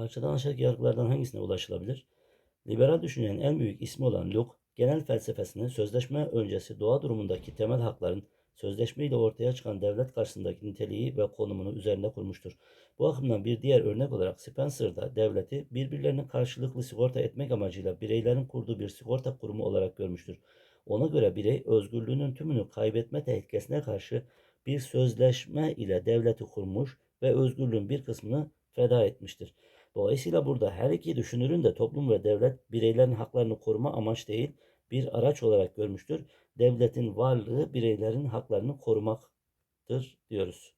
Parçadan aşağıdaki yargılardan hangisine ulaşılabilir? Liberal düşüncenin en büyük ismi olan Locke, genel felsefesini sözleşme öncesi doğa durumundaki temel hakların sözleşme ile ortaya çıkan devlet karşısındaki niteliği ve konumunu üzerinde kurmuştur. Bu bakımdan bir diğer örnek olarak Spencer da devleti birbirlerine karşılıklı sigorta etmek amacıyla bireylerin kurduğu bir sigorta kurumu olarak görmüştür. Ona göre birey özgürlüğünün tümünü kaybetme tehlikesine karşı bir sözleşme ile devleti kurmuş ve özgürlüğün bir kısmını feda etmiştir. Dolayısıyla burada her iki düşünürün de toplum ve devlet bireylerin haklarını koruma amaç değil bir araç olarak görmüştür. Devletin varlığı bireylerin haklarını korumaktır diyoruz.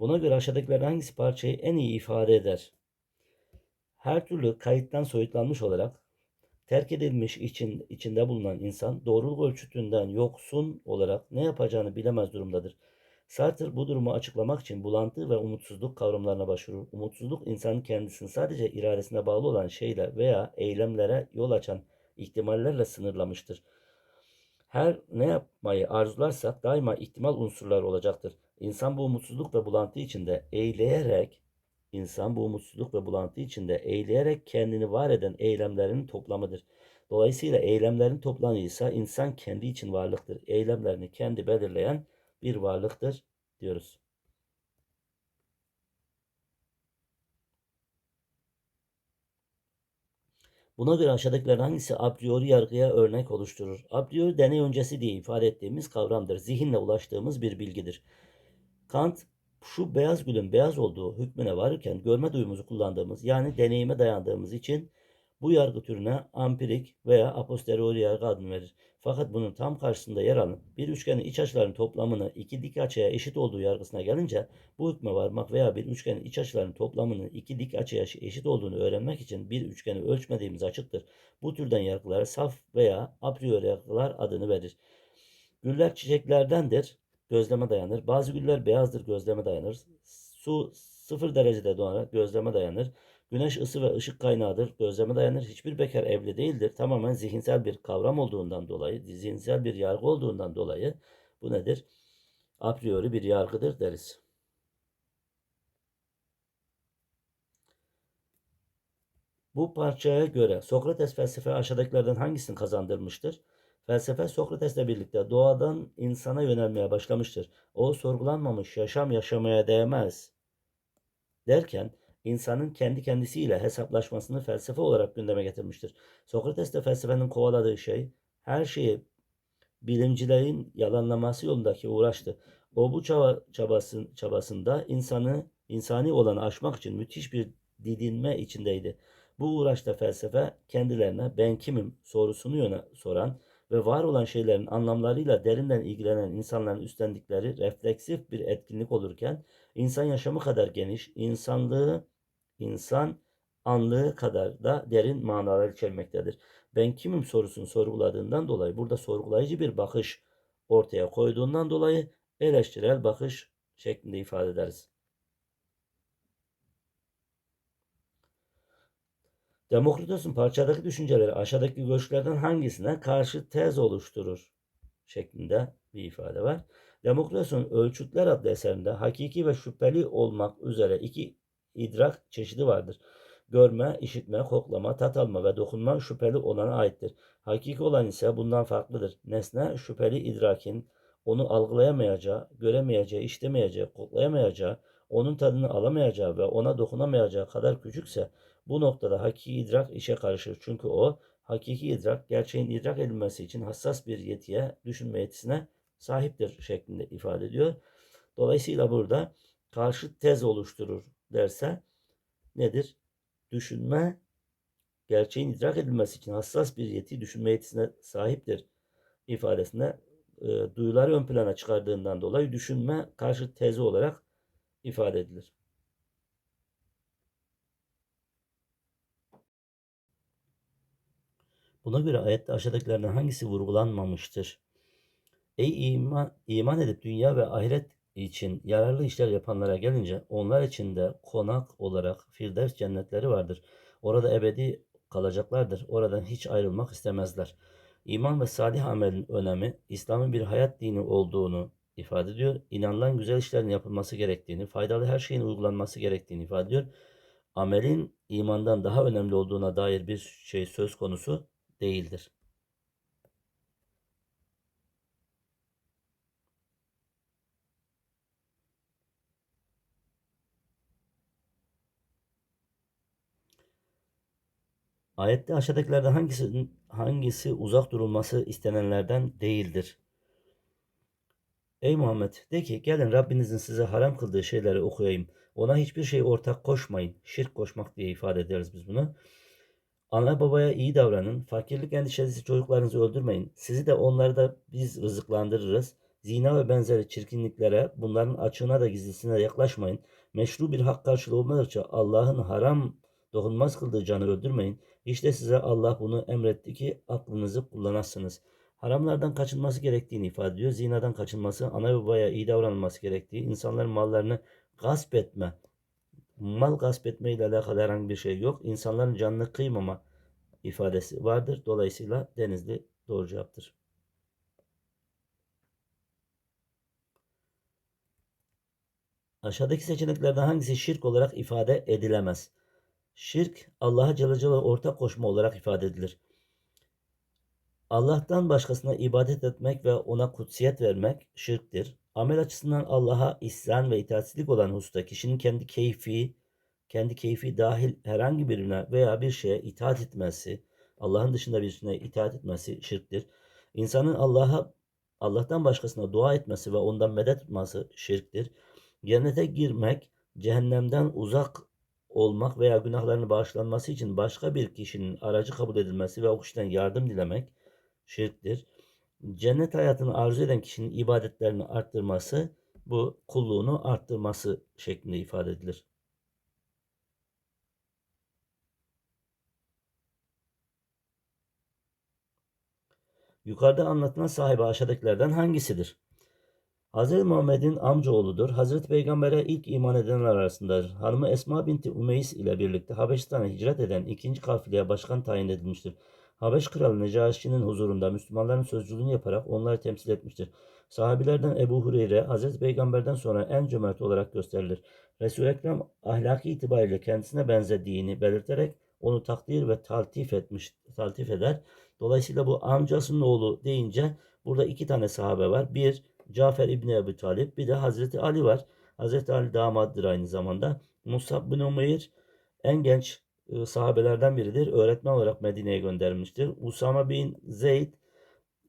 Buna göre aşağıdakilerden hangisi parçayı en iyi ifade eder? Her türlü kayıttan soyutlanmış olarak terk edilmiş için, içinde bulunan insan doğruluk ölçütünden yoksun olarak ne yapacağını bilemez durumdadır. Sartre bu durumu açıklamak için bulantı ve umutsuzluk kavramlarına başvurur. Umutsuzluk insanın kendisini sadece iradesine bağlı olan şeyler veya eylemlere yol açan ihtimallerle sınırlamıştır. Her ne yapmayı arzularsak daima ihtimal unsurları olacaktır. İnsan bu umutsuzluk ve bulantı içinde eğleyerek insan bu umutsuzluk ve bulantı içinde eğleyerek kendini var eden eylemlerinin toplamıdır. Dolayısıyla eylemlerin toplamı insan kendi için varlıktır. Eylemlerini kendi belirleyen bir varlıktır diyoruz. Buna göre aşağıdakilerden hangisi a priori yargıya örnek oluşturur? A priori deney öncesi diye ifade ettiğimiz kavramdır. Zihinle ulaştığımız bir bilgidir. Kant şu beyaz gülün beyaz olduğu hükmüne varırken görme duyumuzu kullandığımız yani deneyime dayandığımız için bu yargı türüne ampirik veya a posteriori yargı adını verir. Fakat bunun tam karşısında yer alan bir üçgenin iç açılarının toplamını iki dik açıya eşit olduğu yargısına gelince bu hükme varmak veya bir üçgenin iç açılarının toplamının iki dik açıya eşit olduğunu öğrenmek için bir üçgeni ölçmediğimiz açıktır. Bu türden yargılara saf veya a priori yargılar adını verir. Güller çiçeklerdendir, gözleme dayanır. Bazı güller beyazdır, gözleme dayanır. Su sıfır derecede donarak gözleme dayanır. Güneş ısı ve ışık kaynağıdır. Gözleme dayanır. Hiçbir bekar evli değildir. Tamamen zihinsel bir kavram olduğundan dolayı, zihinsel bir yargı olduğundan dolayı bu nedir? A priori bir yargıdır deriz. Bu parçaya göre Sokrates felsefe aşağıdakilerden hangisini kazandırmıştır? Felsefe Sokrates'le birlikte doğadan insana yönelmeye başlamıştır. O sorgulanmamış yaşam yaşamaya değmez derken insanın kendi kendisiyle hesaplaşmasını felsefe olarak gündeme getirmiştir. Sokrates de felsefenin kovaladığı şey her şeyi bilimcilerin yalanlaması yolundaki uğraştı. O bu çaba, çabasın, çabasında insanı insani olanı aşmak için müthiş bir didinme içindeydi. Bu uğraşta felsefe kendilerine ben kimim sorusunu yöne soran ve var olan şeylerin anlamlarıyla derinden ilgilenen insanların üstlendikleri refleksif bir etkinlik olurken insan yaşamı kadar geniş, insanlığı insan anlığı kadar da derin manalar içermektedir. Ben kimim sorusunu sorguladığından dolayı burada sorgulayıcı bir bakış ortaya koyduğundan dolayı eleştirel bakış şeklinde ifade ederiz. Demokritos'un parçadaki düşünceleri aşağıdaki görüşlerden hangisine karşı tez oluşturur şeklinde bir ifade var. Demokritos'un Ölçütler adlı eserinde hakiki ve şüpheli olmak üzere iki idrak çeşidi vardır. Görme, işitme, koklama, tat alma ve dokunma şüpheli olana aittir. Hakiki olan ise bundan farklıdır. Nesne şüpheli idrakin onu algılayamayacağı, göremeyeceği, işlemeyeceği, koklayamayacağı, onun tadını alamayacağı ve ona dokunamayacağı kadar küçükse bu noktada hakiki idrak işe karışır. Çünkü o hakiki idrak gerçeğin idrak edilmesi için hassas bir yetiye, düşünme yetisine sahiptir şeklinde ifade ediyor. Dolayısıyla burada karşı tez oluşturur derse nedir? Düşünme gerçeğin idrak edilmesi için hassas bir yeti, düşünme yetisine sahiptir ifadesinde e, duyuları ön plana çıkardığından dolayı düşünme karşı tezi olarak ifade edilir. Buna göre ayette aşağıdakilerden hangisi vurgulanmamıştır? Ey iman, iman edip dünya ve ahiret için yararlı işler yapanlara gelince onlar için de konak olarak Firdevs cennetleri vardır. Orada ebedi kalacaklardır. Oradan hiç ayrılmak istemezler. İman ve salih amelin önemi, İslam'ın bir hayat dini olduğunu ifade ediyor. İnanılan güzel işlerin yapılması gerektiğini, faydalı her şeyin uygulanması gerektiğini ifade ediyor. Amelin imandan daha önemli olduğuna dair bir şey söz konusu değildir. Ayette aşağıdakilerden hangisi hangisi uzak durulması istenenlerden değildir? Ey Muhammed de ki gelin Rabbinizin size haram kıldığı şeyleri okuyayım. Ona hiçbir şey ortak koşmayın. Şirk koşmak diye ifade ederiz biz bunu. Ana babaya iyi davranın. Fakirlik endişesi çocuklarınızı öldürmeyin. Sizi de onları da biz rızıklandırırız. Zina ve benzeri çirkinliklere, bunların açığına da gizlisine yaklaşmayın. Meşru bir hak karşılığı olmadıkça Allah'ın haram dokunmaz kıldığı canı öldürmeyin. İşte size Allah bunu emretti ki aklınızı kullanasınız. Haramlardan kaçınması gerektiğini ifade ediyor. Zinadan kaçınması, ana ve babaya iyi davranılması gerektiği, insanların mallarını gasp etme, mal gasp etme ile alakalı herhangi bir şey yok. İnsanların canını kıymama ifadesi vardır. Dolayısıyla Denizli doğru cevaptır. Aşağıdaki seçeneklerden hangisi şirk olarak ifade edilemez? Şirk Allah'a Celle Celaluhu ortak koşma olarak ifade edilir. Allah'tan başkasına ibadet etmek ve ona kutsiyet vermek şirktir. Amel açısından Allah'a isyan ve itaatsizlik olan hususta kişinin kendi keyfi, kendi keyfi dahil herhangi birine veya bir şeye itaat etmesi, Allah'ın dışında birisine itaat etmesi şirktir. İnsanın Allah'a Allah'tan başkasına dua etmesi ve ondan medet tutması şirktir. Cennete girmek, cehennemden uzak olmak veya günahlarının bağışlanması için başka bir kişinin aracı kabul edilmesi ve o kişiden yardım dilemek şirktir. Cennet hayatını arzu eden kişinin ibadetlerini arttırması bu kulluğunu arttırması şeklinde ifade edilir. Yukarıda anlatılan sahibi aşağıdakilerden hangisidir? Hz. Muhammed'in amcaoğludur. Hazreti Peygamber'e ilk iman edenler arasındadır. Hanımı Esma binti Umeys ile birlikte Habeşistan'a hicret eden ikinci kafileye başkan tayin edilmiştir. Habeş kralı Necaşi'nin huzurunda Müslümanların sözcülüğünü yaparak onları temsil etmiştir. Sahabilerden Ebu Hureyre, Hazreti Peygamber'den sonra en cömert olarak gösterilir. Resul-i Ekrem ahlaki itibariyle kendisine benzediğini belirterek onu takdir ve taltif etmiş, taltif eder. Dolayısıyla bu amcasının oğlu deyince burada iki tane sahabe var. Bir, Cafer İbni Ebu Talip, bir de Hazreti Ali var. Hazreti Ali damattır aynı zamanda. Musab bin Umeyr en genç e, sahabelerden biridir. Öğretmen olarak Medine'ye gönderilmiştir. Usama bin Zeyd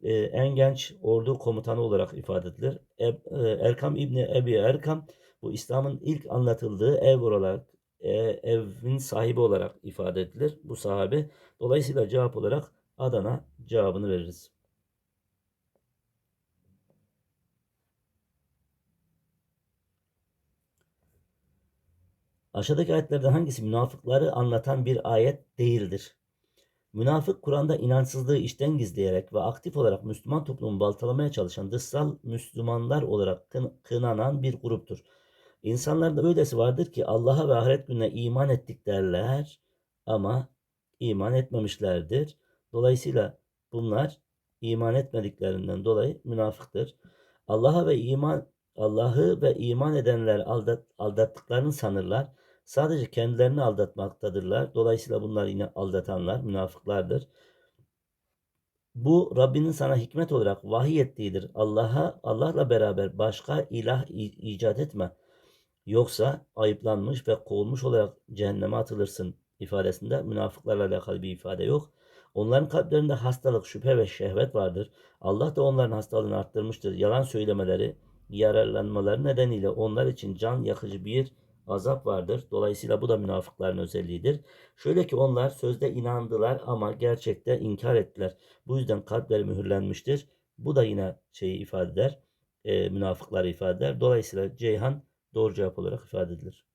e, en genç ordu komutanı olarak ifade edilir. E, Erkam İbni Ebi Erkam bu İslam'ın ilk anlatıldığı ev olarak evin sahibi olarak ifade edilir bu sahabe. Dolayısıyla cevap olarak Adana cevabını veririz. Aşağıdaki ayetlerden hangisi münafıkları anlatan bir ayet değildir? Münafık Kur'an'da inançsızlığı işten gizleyerek ve aktif olarak Müslüman toplumu baltalamaya çalışan dışsal Müslümanlar olarak kın kınanan bir gruptur. İnsanlarda öylesi vardır ki Allah'a ve ahiret gününe iman ettik derler ama iman etmemişlerdir. Dolayısıyla bunlar iman etmediklerinden dolayı münafıktır. Allah'a ve iman Allah'ı ve iman edenler aldat, aldattıklarını sanırlar. Sadece kendilerini aldatmaktadırlar. Dolayısıyla bunlar yine aldatanlar, münafıklardır. Bu Rabbinin sana hikmet olarak vahiy ettiğidir. Allah'a Allah'la beraber başka ilah icat etme. Yoksa ayıplanmış ve kovulmuş olarak cehenneme atılırsın ifadesinde münafıklarla alakalı bir ifade yok. Onların kalplerinde hastalık, şüphe ve şehvet vardır. Allah da onların hastalığını arttırmıştır. Yalan söylemeleri, yararlanmaları nedeniyle onlar için can yakıcı bir azap vardır. Dolayısıyla bu da münafıkların özelliğidir. Şöyle ki onlar sözde inandılar ama gerçekte inkar ettiler. Bu yüzden kalpleri mühürlenmiştir. Bu da yine şeyi ifade eder. E, münafıkları ifade eder. Dolayısıyla Ceyhan doğru cevap olarak ifade edilir.